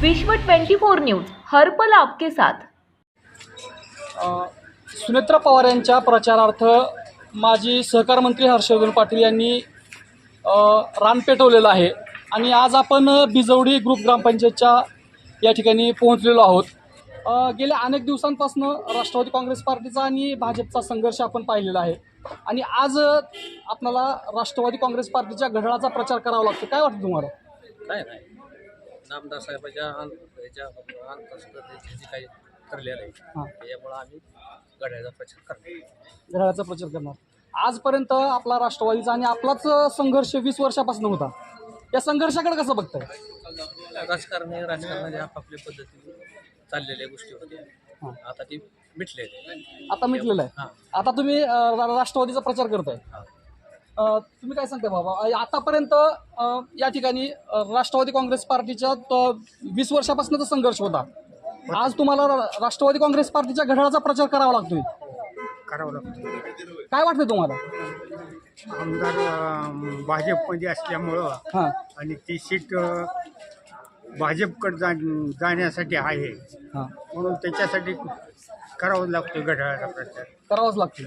विश्व 24 न्यूज हर्पल आपके साथ. सुनेत्रा पवार यांच्या प्रचारार्थ माजी सहकार मंत्री हर्षवर्धन पाटील यांनी रान पेटवलेलं आहे. आणि आज आपण बिजवडी ग्रुप ग्रामपंचायतच्या या ठिकाणी पोहोचलेलो आहोत. गेल्या अनेक दिवसांपासून राष्ट्रवादी काँग्रेस पार्टीचा आणि भाजपचा संघर्ष आपण पाहिलेला आहे. आणि आज आपल्याला राष्ट्रवादी काँग्रेस पार्टीच्या घड्याळाचा प्रचार करावा लागतो. काय वाटतं तुम्हाला? काय नाही. नामदार साहेबाच्या ह्याच्या अंतस्थितीचे जे काही ठरलेलं आहे हां. त्यामुळं आम्ही गड्याचा प्रचार करतो घड्याळाचा प्रचार करणार. आजपर्यंत आपला राष्ट्रवादीचा आणि आपलाच संघर्ष वीस वर्षापासून होता. या संघर्षाकडे कसं बघताय? राजकारण हे राजकारणाच्या आपापल्या पद्धतीने चाललेल्या गोष्टी हां. होत्या आता ती मिटले आता मिटलेलं आहे हां. आता तुम्ही अं, रा- राष्ट्रवादीचा प्रचार करताय. हां. तुम्ही काय सांगताय बाबा आतापर्यंत या ठिकाणी राष्ट्रवादी काँग्रेस पार्टीच्या त- वीस वर्षापासूनचा संघर्ष होता. आज तुम्हाला राष्ट्रवादी काँग्रेस पार्टीच्या घड्याळाचा प्रचार करावा लागतोय. करावं लागतं काय वाटतंय तुम्हाला? आमदार भाजपमध्ये असल्यामुळं हां. आणि ती सीट भाजपकडे जा जाण्यासाठी आहे. म्हणून त्याच्यासाठी करावं लागतो घड्याळाचा प्रचार. करावाच लागतोय.